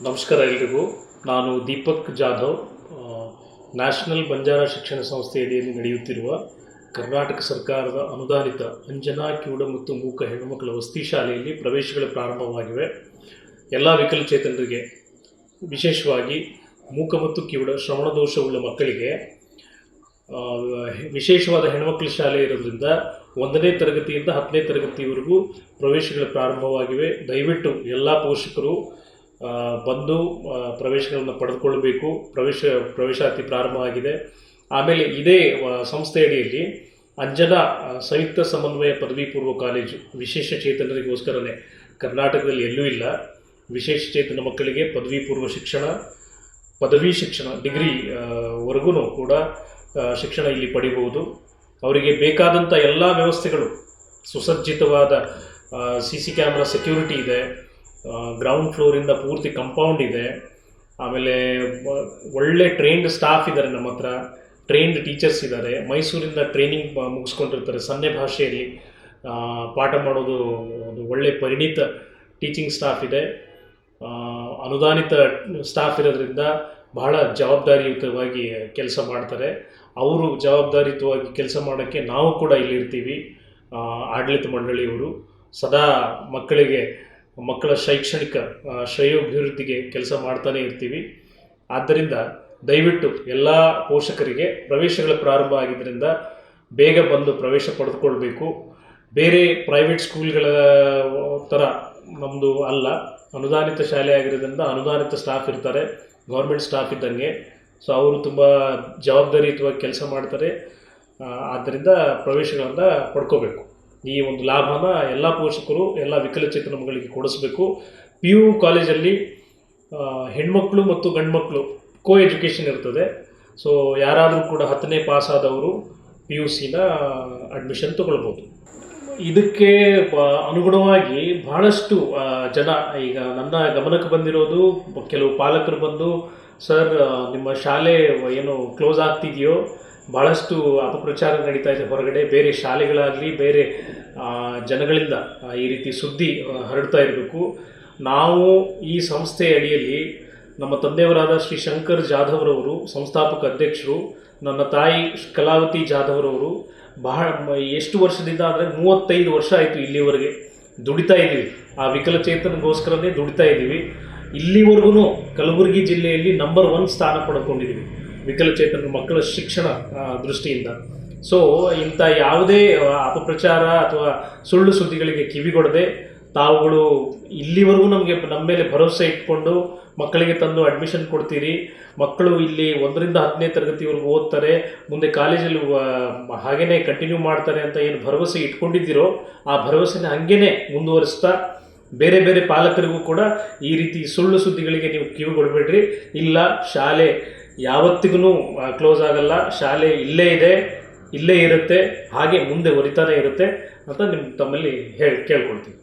ನಮಸ್ಕಾರ ಎಲ್ರಿಗೂ. ನಾನು ದೀಪಕ್ ಜಾಧವ್ ನ್ಯಾಷನಲ್ ಬಂಜಾರ ಶಿಕ್ಷಣ ಸಂಸ್ಥೆ ಅಡಿಯಲ್ಲಿ ನಡೆಯುತ್ತಿರುವ ಕರ್ನಾಟಕ ಸರ್ಕಾರದ ಅನುದಾನಿತ ಅಂಜನಾ, ಕಿವುಡ ಮತ್ತು ಮೂಕ ಹೆಣ್ಣುಮಕ್ಕಳ ವಸತಿ ಶಾಲೆಯಲ್ಲಿ ಪ್ರವೇಶಗಳು ಪ್ರಾರಂಭವಾಗಿವೆ. ಎಲ್ಲ ವಿಕಲಚೇತನರಿಗೆ, ವಿಶೇಷವಾಗಿ ಮೂಕ ಮತ್ತು ಕಿವುಡ ಶ್ರವಣ ದೋಷವುಳ್ಳ ಮಕ್ಕಳಿಗೆ ವಿಶೇಷವಾದ ಹೆಣ್ಮಕ್ಳ ಶಾಲೆ ಇರೋದ್ರಿಂದ ಒಂದನೇ ತರಗತಿಯಿಂದ ಹತ್ತನೇ ತರಗತಿವರೆಗೂ ಪ್ರವೇಶಗಳು ಪ್ರಾರಂಭವಾಗಿವೆ. ದಯವಿಟ್ಟು ಎಲ್ಲ ಪೋಷಕರು ಬಂದು ಪ್ರವೇಶಗಳನ್ನು ಪಡೆದುಕೊಳ್ಳಬೇಕು. ಪ್ರವೇಶ, ಪ್ರವೇಶಾತಿ ಪ್ರಾರಂಭ ಆಗಿದೆ. ಆಮೇಲೆ ಇದೇ ಸಂಸ್ಥೆಯಡಿಯಲ್ಲಿ ಅಂಜನಾ ಸಂಯುಕ್ತ ಸಮನ್ವಯ ಪದವಿ ಪೂರ್ವ ಕಾಲೇಜು, ವಿಶೇಷ ಚೇತನರಿಗೋಸ್ಕರನೇ. ಕರ್ನಾಟಕದಲ್ಲಿ ಎಲ್ಲೂ ಇಲ್ಲ. ವಿಶೇಷ ಚೇತನ ಮಕ್ಕಳಿಗೆ ಪದವಿ ಪೂರ್ವ ಶಿಕ್ಷಣ, ಪದವಿ ಶಿಕ್ಷಣ, ಡಿಗ್ರಿ ವರೆಗೂ ಕೂಡ ಶಿಕ್ಷಣ ಇಲ್ಲಿ ಪಡಿಬಹುದು. ಅವರಿಗೆ ಬೇಕಾದಂಥ ಎಲ್ಲ ವ್ಯವಸ್ಥೆಗಳು, ಸುಸಜ್ಜಿತವಾದ ಸಿ ಸಿ ಕ್ಯಾಮ್ರಾ ಸೆಕ್ಯೂರಿಟಿ ಇದೆ. ಗ್ರೌಂಡ್ ಫ್ಲೋರಿಂದ ಪೂರ್ತಿ ಕಂಪೌಂಡ್ ಇದೆ. ಆಮೇಲೆ ಒಳ್ಳೆ ಟ್ರೈನ್ಡ್ ಸ್ಟಾಫ್ ಇದ್ದಾರೆ ನಮ್ಮ ಹತ್ರ. ಟ್ರೈನ್ಡ್ ಟೀಚರ್ಸ್ ಇದ್ದಾರೆ ಮೈಸೂರಿಂದ ಟ್ರೈನಿಂಗ್ ಮುಗಿಸ್ಕೊಂಡಿರ್ತಾರೆ ಸನ್ನೆ ಭಾಷೆಯಲ್ಲಿ. ಪಾಠ ಮಾಡೋದು ಒಂದು ಒಳ್ಳೆ ಪರಿಣಿತ ಟೀಚಿಂಗ್ ಸ್ಟಾಫ್ ಇದೆ. ಅನುದಾನಿತ ಸ್ಟಾಫ್ ಇರೋದ್ರಿಂದ ಬಹಳ ಜವಾಬ್ದಾರಿಯುತವಾಗಿ ಕೆಲಸ ಮಾಡ್ತಾರೆ. ಅವರು ಜವಾಬ್ದಾರಿಯುತವಾಗಿ ಕೆಲಸ ಮಾಡೋಕ್ಕೆ ನಾವು ಕೂಡ ಇಲ್ಲಿರ್ತೀವಿ. ಆಡಳಿತ ಮಂಡಳಿಯವರು. ಸದಾ ಮಕ್ಕಳಿಗೆ ಮಕ್ಕಳ ಶೈಕ್ಷಣಿಕ ಶ್ರೇಯೋಭಿವೃದ್ಧಿಗೆ ಕೆಲಸ ಮಾಡ್ತಾನೆ ಇರ್ತೀವಿ. ಆದ್ದರಿಂದ ದಯವಿಟ್ಟು ಎಲ್ಲ ಪೋಷಕರಿಗೆ ಪ್ರವೇಶಗಳ ಪ್ರಾರಂಭ ಆಗಿದ್ದರಿಂದ ಬೇಗ ಬಂದು ಪ್ರವೇಶ ಪಡೆದುಕೊಳ್ಬೇಕು. ಬೇರೆ ಪ್ರೈವೇಟ್ ಸ್ಕೂಲ್ಗಳ ಥರ ನಮ್ಮದು ಅಲ್ಲ. ಅನುದಾನಿತ ಶಾಲೆ ಆಗಿರೋದ್ರಿಂದ ಅನುದಾನಿತ ಸ್ಟಾಫ್ ಇರ್ತಾರೆ. ಗೌರ್ಮೆಂಟ್ ಸ್ಟಾಫ್ ಇದ್ದಂಗೆ. ಸೊ ಅವರು ತುಂಬ ಜವಾಬ್ದಾರಿಯುತವಾಗಿ ಕೆಲಸ ಮಾಡ್ತಾರೆ. ಆದ್ದರಿಂದ ಪ್ರವೇಶಗಳನ್ನು ಪಡ್ಕೋಬೇಕು. ಈ ಒಂದು ಲಾಭನ ಎಲ್ಲ ಪೋಷಕರು, ಎಲ್ಲ ವಿಕಲಚೇತನ ಮಕ್ಕಳಿಗೆ ಕೊಡಿಸ್ಬೇಕು. ಪಿ ಯು ಕಾಲೇಜಲ್ಲಿ ಹೆಣ್ಮಕ್ಳು ಮತ್ತು ಗಂಡ್ಮಕ್ಳು ಕೋ ಎಜುಕೇಷನ್ ಇರ್ತದೆ. ಸೊ ಯಾರಾದರೂ ಕೂಡ ಹತ್ತನೇ ಪಾಸ್ ಆದವರು ಪಿ ಯು ಸಿನ ಅಡ್ಮಿಷನ್ ತಗೊಳ್ಬೋದು. ಇದಕ್ಕೆ ಅನುಗುಣವಾಗಿ ಬಹಳಷ್ಟು ಜನ, ಈಗ ನನ್ನ ಗಮನಕ್ಕೆ ಬಂದಿರೋದು, ಕೆಲವು ಪಾಲಕರು ಬಂದು, ಸರ್ ನಿಮ್ಮ ಶಾಲೆ ಏನು ಕ್ಲೋಸ್ ಆಗ್ತಿದೆಯೋ ಭಾಳಷ್ಟು ಅಪಪ್ರಚಾರ ನಡೀತಾ ಇದೆ ಹೊರಗಡೆ. ಬೇರೆ ಶಾಲೆಗಳಾಗಲಿ, ಬೇರೆ ಜನಗಳಿಂದ ಈ ರೀತಿ ಸುದ್ದಿ ಹರಡ್ತಾ ಇರಬೇಕು. ನಾವು ಈ ಸಂಸ್ಥೆ ಅಡಿಯಲ್ಲಿ ನಮ್ಮ ತಂದೆಯವರಾದ ಶ್ರೀ ಶಂಕರ್ ಜಾಧವ್ರವರು, ಸಂಸ್ಥಾಪಕ ಅಧ್ಯಕ್ಷರು, ನನ್ನ ತಾಯಿ ಕಲಾವತಿ ಜಾಧವ್ರವರು ಬಹಳ, ಎಷ್ಟು ವರ್ಷದಿಂದ ಅಂದರೆ ಮೂವತ್ತೈದು ವರ್ಷ ಆಯಿತು ಇಲ್ಲಿವರೆಗೆ ದುಡಿತಾ ಇದ್ದೀವಿ. ಆ ವಿಕಲಚೇತನಗೋಸ್ಕರನೇ ದುಡಿತಾ ಇದ್ದೀವಿ. ಇಲ್ಲಿವರೆಗೂ ಕಲಬುರಗಿ ಜಿಲ್ಲೆಯಲ್ಲಿ ನಂಬರ್ ಒನ್ ಸ್ಥಾನ ಪಡ್ಕೊಂಡಿದ್ದೀವಿ. ವಿಕಲಚೇತನ ಮಕ್ಕಳ ಶಿಕ್ಷಣ ದೃಷ್ಟಿಯಿಂದ. ಸೊ ಇಂಥ ಯಾವುದೇ ಅಪಪ್ರಚಾರ ಅಥವಾ ಸುಳ್ಳು ಸುದ್ದಿಗಳಿಗೆ ಕಿವಿಗೊಡದೆ ತಾವುಗಳು ಇಲ್ಲಿವರೆಗೂ ನಮಗೆ ನಮ್ಮ ಮೇಲೆ ಭರವಸೆ ಇಟ್ಕೊಂಡು ಮಕ್ಕಳಿಗೆ ತಂದು ಅಡ್ಮಿಷನ್ ಕೊಡ್ತೀರಿ. ಮಕ್ಕಳು ಇಲ್ಲಿ ಒಂದರಿಂದ ಹತ್ತನೇ ತರಗತಿವರೆಗೂ ಓದ್ತಾರೆ. ಮುಂದೆ ಕಾಲೇಜಲ್ಲಿ ಹಾಗೇ ಕಂಟಿನ್ಯೂ ಮಾಡ್ತಾರೆ ಅಂತ ಏನು ಭರವಸೆ ಇಟ್ಕೊಂಡಿದ್ದೀರೋ ಆ ಭರವಸೆನ ಹಂಗೇನೆ ಮುಂದುವರಿಸ್ತಾ ಬೇರೆ ಬೇರೆ ಪಾಲಕರಿಗೂ ಕೂಡ ಈ ರೀತಿ ಸುಳ್ಳು ಸುದ್ದಿಗಳಿಗೆ ನೀವು ಕಿವಿಗೊಡಬೇಡ್ರಿ. ಇಲ್ಲ, ಶಾಲೆ ಯಾವತ್ತಿಗೂ ಕ್ಲೋಸ್ ಆಗಲ್ಲ. ಶಾಲೆ ಇಲ್ಲೇ ಇದೆ, ಇಲ್ಲೇ ಇರುತ್ತೆ, ಹಾಗೆ ಮುಂದೆ ಹೊರಿತಾನೆ ಇರುತ್ತೆ ಅಂತ ನಿಮ್ಮ ತಮ್ಮಲ್ಲಿ ಹೇಳಿ ಕೇಳ್ಕೊಳ್ತೀವಿ